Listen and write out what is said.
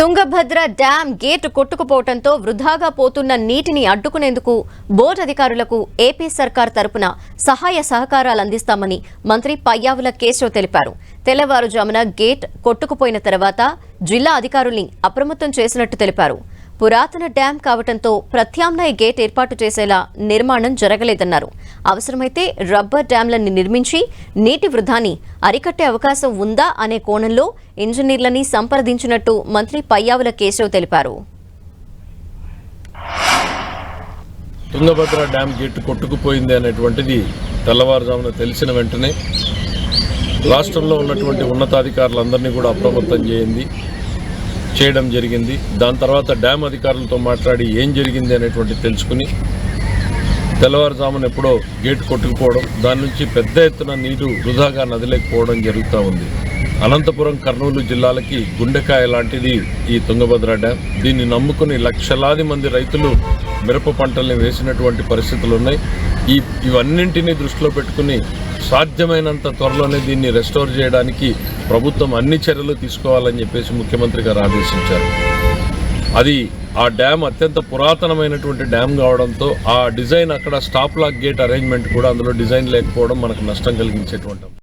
Tungabhadra dam gate కొట్టుకుపోవడంతో వృధాగా పోతున్న నీటిని అడ్డుకునేందుకు బోర్డు అధికారులకు ఏపీ సర్కార్ తరపున సహాయ సహకారాలు అందిస్తామని మంత్రి పయ్యావుల కేశవ్ తెలిపారు. తెల్లవారుజామున గేట్ కొట్టుకుపోయిన తర్వాత జిల్లా అధికారుల్ని అప్రమత్తం చేసినట్టు తెలిపారు. పురాతన డ్యాం కావడంతో ప్రత్యామ్నాయ గేట్ ఏర్పాటు చేసేలా నిర్మాణం జరగలేదన్నారు. అవసరమైతే రబ్బర్ డ్యాంలను నిర్మించి నీటి వృధాని అరికట్టే అవకాశం ఉందా అనే కోణంలో ఇంజనీర్లని సంప్రదించినట్టు మంత్రి పయ్యావుల కేశవ్ తెలిపారు. తుంగభద్ర డ్యాం గేటు కొట్టుకుపోయింది అనేటువంటిది తెల్లవారుజామున తెలిసిన వెంటనే రాష్ట్రంలో ఉన్నటువంటి ఉన్నతాధికారులందరినీ కూడా అప్రమత్తం చేయింది చేయడం జరిగింది. దాని తర్వాత డ్యామ్ అధికారులతో మాట్లాడి ఏం జరిగింది అనేటువంటి తెలుసుకుని తెల్లవారుజామున ఎప్పుడో గేట్ కొట్టుకుపోవడం దాని నుంచి పెద్ద ఎత్తున నీరు వృధాగా నదిలేకపోవడం జరుగుతూ ఉంది. అనంతపురం కర్నూలు జిల్లాలకి గుండెకాయ లాంటిది ఈ తుంగభద్ర డ్యామ్. దీన్ని నమ్ముకుని లక్షలాది మంది రైతులు మిరప పంటల్ని వేసినటువంటి పరిస్థితులు ఉన్నాయి ఈ ఇవన్నింటినీ దృష్టిలో పెట్టుకుని సాధ్యమైనంత త్వరలోనే దీన్ని రెస్టోర్ చేయడానికి ప్రభుత్వం అన్ని చర్యలు తీసుకోవాలని చెప్పేసి ముఖ్యమంత్రి గారు ఆదేశించారు. అది ఆ డ్యామ్ అత్యంత పురాతనమైనటువంటి డ్యామ్ కావడంతో ఆ డిజైన్ అక్కడ స్టాప్ లాక్ గేట్ అరేంజ్మెంట్ కూడా అందులో డిజైన్ లేకపోవడం మనకు నష్టం కలిగించేటువంటి